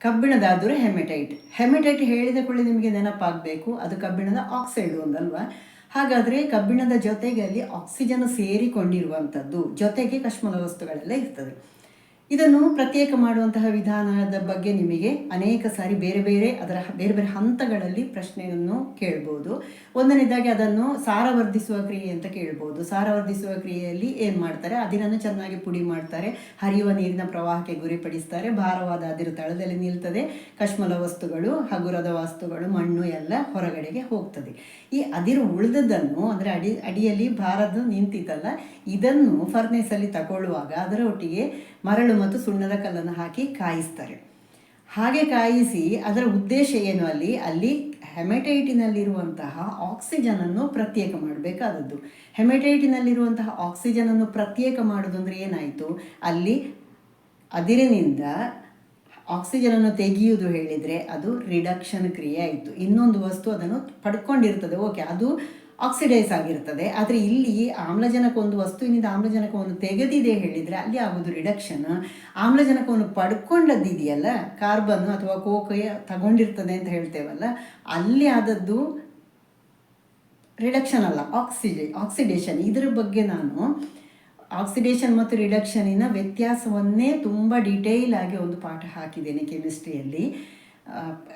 ಕಬ್ಬಿಣದಾದರೆ ಹೆಮೆಟೈಟ್. ಹೆಮೆಟೈಟ್ ಹೇಳಿದ ಕೂಡಲೇ ನಿಮಗೆ ನೆನಪಾಗಬೇಕು ಅದು ಕಬ್ಬಿಣದ ಆಕ್ಸೈಡ್ ಒಂದಲ್ವಾ? ಹಾಗಾದರೆ ಕಬ್ಬಿಣದ ಜೊತೆಗೆ ಅಲ್ಲಿ ಆಕ್ಸಿಜನ್ ಸೇರಿಕೊಂಡಿರುವಂಥದ್ದು ಜೊತೆಗೆ ಕಶ್ಮಲ ವಸ್ತುಗಳೆಲ್ಲ ಇರ್ತದೆ. ಇದನ್ನು ಪ್ರತ್ಯೇಕ ಮಾಡುವಂತಹ ವಿಧಾನದ ಬಗ್ಗೆ ನಿಮಗೆ ಅನೇಕ ಸಾರಿ ಬೇರೆ ಬೇರೆ ಅದರ ಬೇರೆ ಬೇರೆ ಹಂತಗಳಲ್ಲಿ ಪ್ರಶ್ನೆಯನ್ನು ಕೇಳ್ಬೋದು. ಒಂದನೇದಾಗಿ ಅದನ್ನು ಸಾರವರ್ಧಿಸುವ ಕ್ರಿಯೆ ಅಂತ ಕೇಳ್ಬೋದು. ಸಾರವರ್ಧಿಸುವ ಕ್ರಿಯೆಯಲ್ಲಿ ಏನು ಮಾಡ್ತಾರೆ? ಅದಿರನ್ನು ಚೆನ್ನಾಗಿ ಪುಡಿ ಮಾಡ್ತಾರೆ. ಹರಿಯುವ ನೀರಿನ ಪ್ರವಾಹಕ್ಕೆ ಗುರಿಪಡಿಸ್ತಾರೆ ಭಾರವಾದ ಅದಿರು ತಳದಲ್ಲಿ ನಿಲ್ತದೆ. ಕಶ್ಮಲ ವಸ್ತುಗಳು, ಹಗುರದ ವಸ್ತುಗಳು, ಮಣ್ಣು ಎಲ್ಲ ಹೊರಗಡೆಗೆ ಹೋಗ್ತದೆ. ಈ ಅದಿರು ಉಳಿದದನ್ನು ಅಂದರೆ ಅಡಿ, ಅಡಿಯಲ್ಲಿ ಭಾರದ್ದು ನಿಂತಿತ್ತಲ್ಲ, ಇದನ್ನು ಫರ್ನೇಸಲ್ಲಿ ತಗೊಳ್ಳುವಾಗ ಅದರ ಒಟ್ಟಿಗೆ ಮರಳು ಮತ್ತು ಸುಣ್ಣದ ಕಲ್ಲನ್ನು ಹಾಕಿ ಕಾಯಿಸ್ತಾರೆ. ಹಾಗೆ ಕಾಯಿಸಿ ಅದರ ಉದ್ದೇಶ ಏನು ಅಲ್ಲಿ? ಅಲ್ಲಿ ಹೆಮೆಟೈಟಿನಲ್ಲಿರುವಂತಹ ಆಕ್ಸಿಜನನ್ನು ಪ್ರತ್ಯೇಕ ಮಾಡಬೇಕಾದದ್ದು. ಹೆಮೆಟೈಟಿನಲ್ಲಿರುವಂತಹ ಆಕ್ಸಿಜನನ್ನು ಪ್ರತ್ಯೇಕ ಮಾಡೋದು ಅಂದರೆ ಏನಾಯಿತು? ಅಲ್ಲಿ ಅದಿರಿನಿಂದ ಆಕ್ಸಿಜನನ್ನು ತೆಗೆಯುವುದು ಹೇಳಿದರೆ ಅದು ರಿಡಕ್ಷನ್ ಕ್ರಿಯೆ ಆಯಿತು. ಇನ್ನೊಂದು ವಸ್ತು ಅದನ್ನು ಪಡ್ಕೊಂಡಿರ್ತದೆ. ಓಕೆ ಅದು ಆಕ್ಸಿಡೈಸ್ ಆಗಿರ್ತದೆ ಆದರೆ ಇಲ್ಲಿ ಆಮ್ಲಜನಕ ಒಂದು ವಸ್ತುವಿನಿಂದ ಆಮ್ಲಜನಕವನ್ನು ತೆಗೆದಿದೆ ಹೇಳಿದರೆ ಅಲ್ಲಿ ಆಗೋದು ರಿಡಕ್ಷನ್ ಆಮ್ಲಜನಕವನ್ನು ಪಡ್ಕೊಂಡದ್ದಿದೆಯಲ್ಲ ಕಾರ್ಬನ್ ಅಥವಾ ಕೋಕೆ ತಗೊಂಡಿರ್ತದೆ ಅಂತ ಹೇಳ್ತೇವಲ್ಲ, ಅಲ್ಲಿ ಆದದ್ದು ರಿಡಕ್ಷನ್ ಅಲ್ಲ ಆಕ್ಸಿಜೆ ಆಕ್ಸಿಡೇಷನ್ ಇದರ ಬಗ್ಗೆ ನಾನು ಆಕ್ಸಿಡೇಷನ್ ಮತ್ತು ರಿಡಕ್ಷನಿನ ವ್ಯತ್ಯಾಸವನ್ನೇ ತುಂಬ ಡಿಟೇಲ್ ಆಗಿ ಒಂದು ಪಾಠ ಹಾಕಿದ್ದೇನೆ ಕೆಮಿಸ್ಟ್ರಿಯಲ್ಲಿ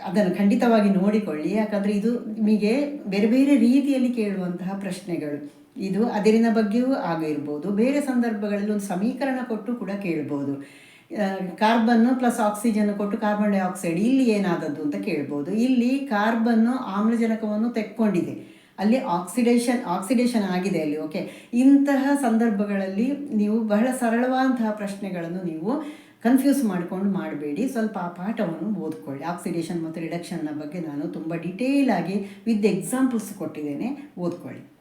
ಅದನ್ನು ಖಂಡಿತವಾಗಿ ನೋಡಿಕೊಳ್ಳಿ. ಯಾಕಂದರೆ ಇದು ನಿಮಗೆ ಬೇರೆ ಬೇರೆ ರೀತಿಯಲ್ಲಿ ಕೇಳುವಂತಹ ಪ್ರಶ್ನೆಗಳು. ಇದು ಅದರಿನ ಬಗ್ಗೆಯೂ ಆಗಿರ್ಬೋದು ಬೇರೆ ಸಂದರ್ಭಗಳಲ್ಲಿ ಒಂದು ಸಮೀಕರಣ ಕೊಟ್ಟು ಕೂಡ ಕೇಳ್ಬೋದು. ಕಾರ್ಬನ್ನು ಪ್ಲಸ್ ಆಕ್ಸಿಜನ್ ಕೊಟ್ಟು ಕಾರ್ಬನ್ ಡೈಆಕ್ಸೈಡ್. ಇಲ್ಲಿ ಏನಾದದ್ದು ಅಂತ ಕೇಳ್ಬೋದು. ಇಲ್ಲಿ ಕಾರ್ಬನ್ನು ಆಮ್ಲಜನಕವನ್ನು ತೆಕ್ಕೊಂಡಿದೆ. ಅಲ್ಲಿ ಆಕ್ಸಿಡೇಷನ್ ಆಕ್ಸಿಡೇಷನ್ ಆಗಿದೆ ಅಲ್ಲಿ ಓಕೆ ಇಂತಹ ಸಂದರ್ಭಗಳಲ್ಲಿ ನೀವು ಬಹಳ ಸರಳವಾದಂತಹ ಪ್ರಶ್ನೆಗಳನ್ನು ನೀವು ಕನ್ಫ್ಯೂಸ್ ಮಾಡ್ಕೊಂಡು ಮಾಡಬೇಡಿ. ಸ್ವಲ್ಪ ಆ ಪಾಠವನ್ನು ಓದ್ಕೊಳ್ಳಿ. ಆಕ್ಸಿಡೇಷನ್ ಮತ್ತು ರಿಡಕ್ಷನ್ನ ಬಗ್ಗೆ ನಾನು ತುಂಬ ಡೀಟೇಲಾಗಿ ವಿದ್ ಎಕ್ಸಾಂಪಲ್ಸ್ ಕೊಟ್ಟಿದ್ದೇನೆ. ಓದ್ಕೊಳ್ಳಿ.